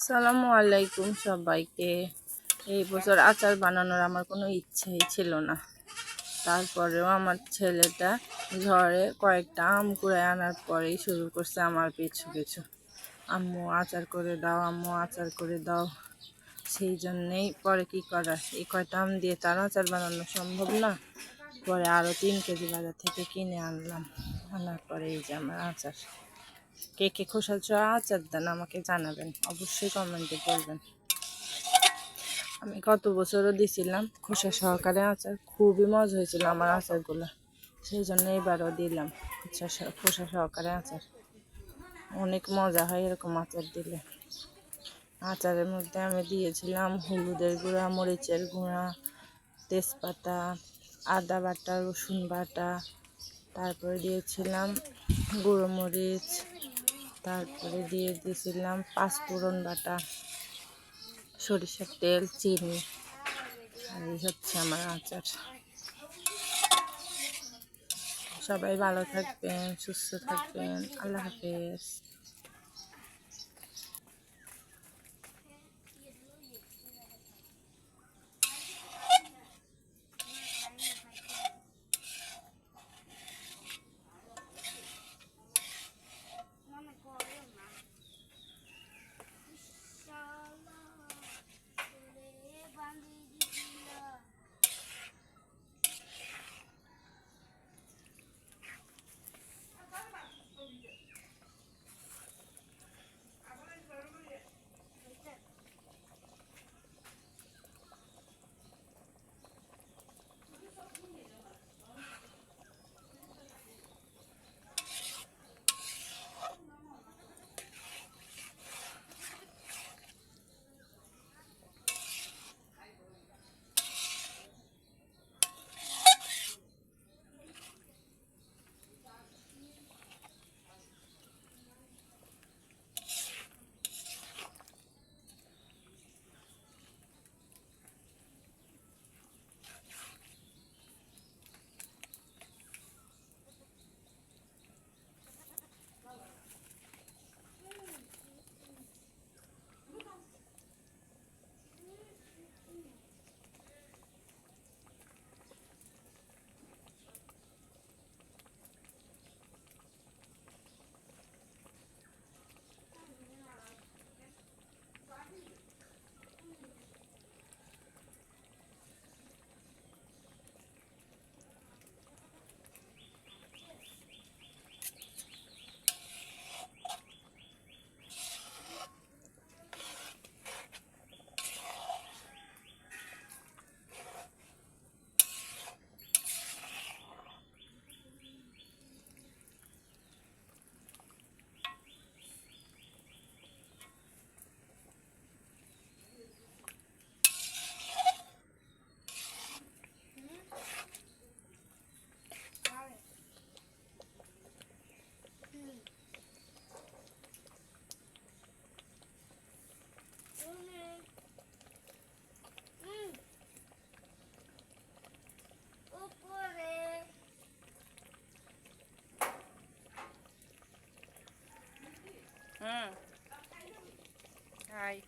সালামু আলাইকুম সবাইকে। এই বছর আচার বানানোর আমার কোনো ইচ্ছেই ছিল না। তারপরেও আমার ছেলেটা ঝড়ে কয়েকটা আম কুড়ায় আনার পরেই শুরু করছে আমার পিছু পিছু। আম্মু, আচার করে দাও, আম্মু, আচার করে দাও। সেই জন্যেই পরে কি করার এই কয়টা আম দিয়ে তার আচার বানানো সম্ভব না। পরে আরও তিন কেজি বাজার থেকে কিনে আনলাম। আনার পরে এই যে আমার আচার। কে কে খোসা ছোঁয়া আচার দেন আমাকে জানাবেন। অবশ্যই কমেন্টে বলবেন। আমি গত বছরও দিছিলাম খোসা সহকারে আচার, খুবই মজা হয়েছিল আমার আচারগুলো। সেই জন্য এবারও দিলাম খোসা খোসা সহকারে আচার। অনেক মজা হয় এরকম আচার দিলে। আচারের মধ্যে আমি দিয়েছিলাম হলুদের গুঁড়া, মরিচের গুঁড়া, তেজপাতা, আদা বাটা, রসুন বাটা। তারপরে দিয়েছিলাম গুঁড়ো মরিচ তারপরে দিয়ে দিয়েছিলাম পাঁচ পাঁচফোড়ন বাটা, সরিষার তেল, চিনি আর এই হচ্ছে আমার আচার। সবাই ভালো থাকবেন, সুস্থ থাকবেন। আল্লাহ হাফেজ। Hi.